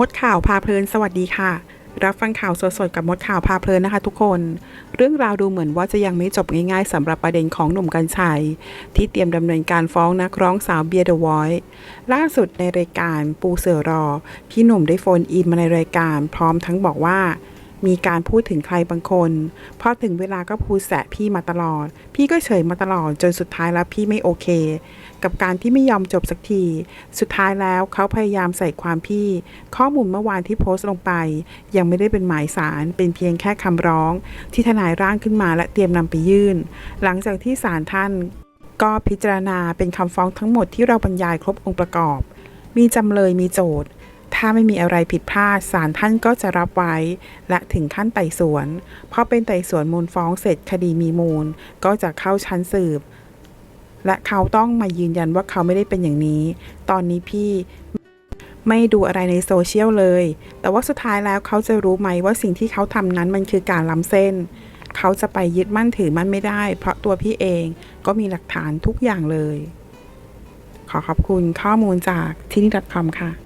มดข่าวพาเพลินสวัสดีค่ะ รับฟังข่าวสดๆกับมดข่าวพาเพลินนะคะ ทุกคน เรื่องราวดูเหมือนว่าจะยังไม่จบง่ายๆสำหรับประเด็นของหนุ่มกัญชัย ที่เตรียมดำเนินการฟ้องนักร้องสาวเบียร์เดอะวอยล่าสุดในรายการปูเสือรอ พี่หนุ่มได้โฟนอินมาในรายการ พร้อมทั้งบอกว่า มีการพูดถึงใครบางคนพอถึงเวลาก็พูดแสะพี่มาตลอด พี่ก็เฉยมาตลอดจนสุดท้ายแล้วพี่ไม่โอเค กับการที่ไม่ยอมจบสักที สุดท้ายแล้วเขาพยายามใส่ความพี่ ข้อมูลเมื่อวานที่โพสต์ลงไป ยังไม่ได้เป็นหมายสารเป็นเพียงแค่คำร้อง ที่ทนายร่างขึ้นมาและเตรียมนำไปยื่น หลังจากที่ศาลท่าน ก็พิจารณาเป็นคำฟ้องทั้งหมดที่เราบรรยายครบองค์ประกอบ มีจำเลยมีโจทย์ ถ้าไม่มีอะไรผิดพลาดศาลท่านก็จะรับไว้ และถึงขั้นไต่สวนพอเป็นไต่สวนมูลฟ้องเสร็จคดีมีมูล ก็จะเข้าชั้นสืบ และเขาต้องมายืนยันว่าเขาไม่ได้เป็นอย่างนี้ ตอนนี้พี่ไม่ดูอะไรในโซเชียลเลย แต่ว่าสุดท้ายแล้วเขาจะรู้ไหมว่าสิ่งที่เขาทำนั้นมันคือการล้ำเส้น เขาจะไปยึดมั่นถือมั่นไม่ได้ เพราะตัวพี่เองก็มีหลักฐานทุกอย่างเลย ขอขอบคุณข้อมูลจากที่นี่ .com ค่ะ